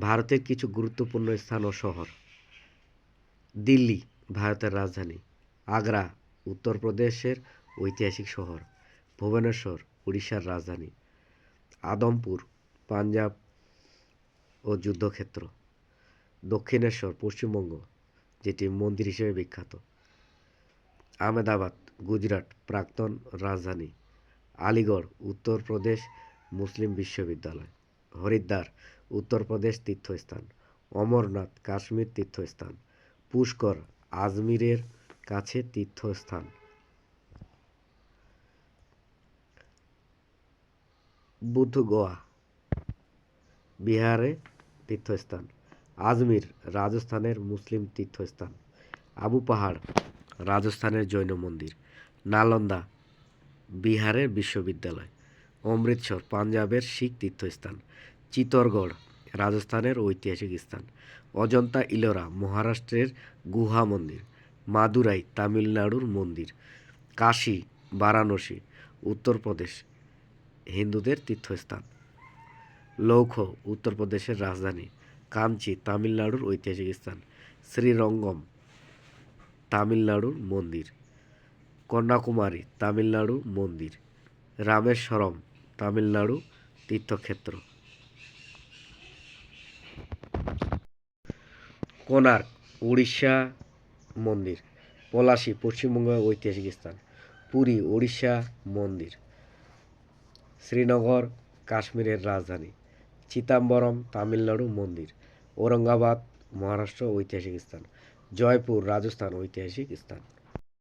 ভারতের কিছু গুরুত্বপূর্ণ স্থান ও শহর। দিল্লি, ভারতের রাজধানী। আগ্রা, উত্তরপ্রদেশের ঐতিহাসিক শহর। ভুবনেশ্বর, উড়িষ্যার রাজধানী। আদমপুর, পাঞ্জাব ও যুদ্ধক্ষেত্র। দক্ষিণেশ্বর, পশ্চিমবঙ্গ, যেটি মন্দির হিসেবে বিখ্যাত। আহমেদাবাদ, গুজরাট, প্রাক্তন রাজধানী। আলিগড়, উত্তরপ্রদেশ, মুসলিম বিশ্ববিদ্যালয়। হরিদ্বার উত্তরপ্রদেশ তীর্থস্থান, অমরনাথ কাশ্মীর তীর্থস্থান, পুষ্কর আজমিরের কাছে তীর্থস্থান। বুদ্ধ গোয়া, বিহারে তীর্থস্থান, আজমির রাজস্থানের মুসলিম তীর্থস্থান, আবু পাহাড় রাজস্থানের জৈন মন্দির, নালন্দা বিহারের বিশ্ববিদ্যালয়, অমৃতসর পাঞ্জাবের শিখ তীর্থস্থান চিত্তরগড় রাজস্থানের ঐতিহাসিক স্থান। অজন্তা ইলোরা, মহারাষ্ট্রের গুহা মন্দির। মাদুরাই, তামিলনাড়ুর মন্দির। কাশী, বারাণসী, উত্তরপ্রদেশ, হিন্দুদের তীর্থস্থান। লৌখ উত্তরপ্রদেশের রাজধানী। কাঞ্চি, তামিলনাড়ুর ঐতিহাসিক স্থান। শ্রীরঙ্গম, তামিলনাড়ুর মন্দির। কন্যাকুমারী তামিলনাড়ু মন্দির। রামেশ্বরম, তামিলনাড়ু তীর্থক্ষেত্র। কোণার্ক, উড়িষ্যা মন্দির, পলাশী পশ্চিমবঙ্গের ঐতিহাসিক স্থান, পুরী, উড়িষ্যা মন্দির, শ্রীনগর, কাশ্মীরের রাজধানী চিতাম্বরম তামিলনাড়ু মন্দির, ঔরঙ্গাবাদ, মহারাষ্ট্র ঐতিহাসিক স্থান, জয়পুর, রাজস্থান ঐতিহাসিক স্থান।